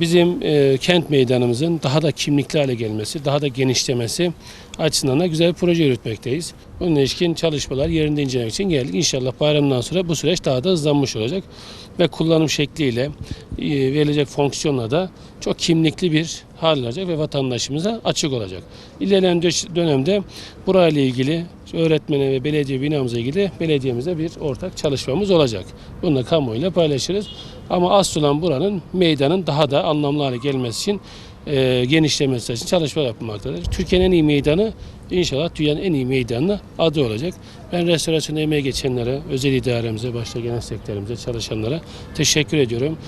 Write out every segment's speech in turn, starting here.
bizim e, kent meydanımızın daha da kimlikli hale gelmesi, daha da genişlemesi açısından da güzel bir proje yürütmekteyiz. Bunun ilişkin çalışmalar yerinde incelemek için geldik. İnşallah bayramdan sonra bu süreç daha da hızlanmış olacak ve kullanım şekliyle e, verilecek fonksiyonla da çok kimlikli bir hal alacak ve vatandaşımıza açık olacak. İlerleyen dö- dönemde burayla ilgili öğretmene ve belediye binamıza ilgili belediyemize bir ortak çalışmamız olacak. Bunu da kamuoyuyla paylaşırız. Ama asıl olan buranın meydanın daha da anlamlı hale gelmesi için e, genişlemesi için çalışmalar yapılmaktadır. Türkiye'nin en iyi meydanı inşallah dünyanın en iyi meydanı adı olacak. Ben restorasyonda emeği geçenlere, özel idaremize, başta genel sekretlerimize, çalışanlara teşekkür ediyorum.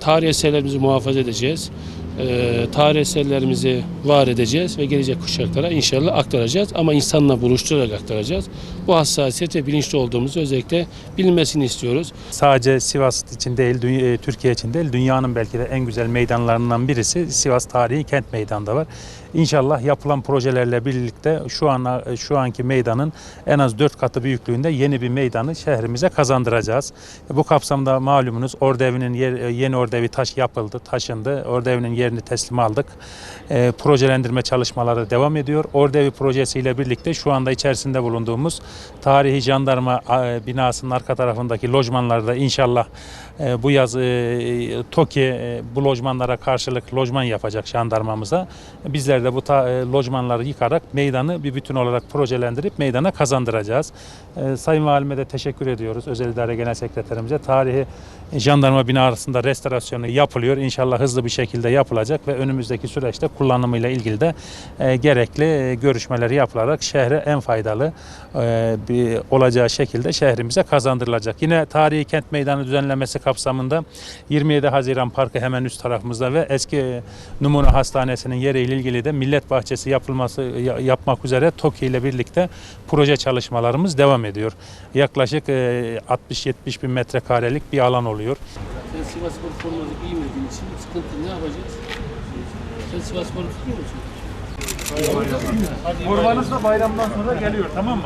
Tarih eserlerimizi muhafaza edeceğiz. Ee, tarih eserlerimizi var edeceğiz ve gelecek kuşaklara inşallah aktaracağız. Ama insanla buluşturarak aktaracağız. Bu hassasiyet ve bilinçli olduğumuzu özellikle bilinmesini istiyoruz. Sadece Sivas için değil, e, Türkiye için değil, dünyanın belki de en güzel meydanlarından birisi Sivas Tarihi Kent Meydanı'nda var. İnşallah yapılan projelerle birlikte şu an şu anki meydanın en az 4 katı büyüklüğünde yeni bir meydanı şehrimize kazandıracağız. Bu kapsamda malumunuz Ordevinin yeni Ordevi taş yapıldı, taşındı. Ordevinin yerini teslim aldık. E, projelendirme çalışmaları devam ediyor. Ordevi projesiyle birlikte şu anda içerisinde bulunduğumuz tarihi jandarma e, binasının arka tarafındaki lojmanlarda inşallah e, bu yaz e, TOKİ e, bu lojmanlara karşılık lojman yapacak jandarmamıza. Bizler de bu ta, e, lojmanları yıkarak meydanı bir bütün olarak projelendirip meydana kazandıracağız. E, Sayın Valime de teşekkür ediyoruz. Özel İdare Genel Sekreterimize. Tarihi jandarma binasında restorasyonu yapılıyor. İnşallah hızlı bir şekilde yapılacak ve önümüzdeki süreçte kullanımıyla ilgili de e, gerekli e, görüşmeleri yapılarak şehre en faydalı e, bir olacağı şekilde şehrimize kazandırılacak. Yine tarihi kent meydanı düzenlemesi kapsamında 27 Haziran Parkı hemen üst tarafımızda ve eski Numune Hastanesi'nin yeriyle ilgili de millet bahçesi yapılması ya- yapmak üzere TOKİ ile birlikte proje çalışmalarımız devam ediyor. Yaklaşık e, 60-70 bin metrekarelik bir alan oluyor. Sivas Spor forması giymediğin için sıkıntı ne yapacağız? Sen Sivas Spor'u tutuyor musun? Kurbanız da bayramdan sonra geliyor tamam mı?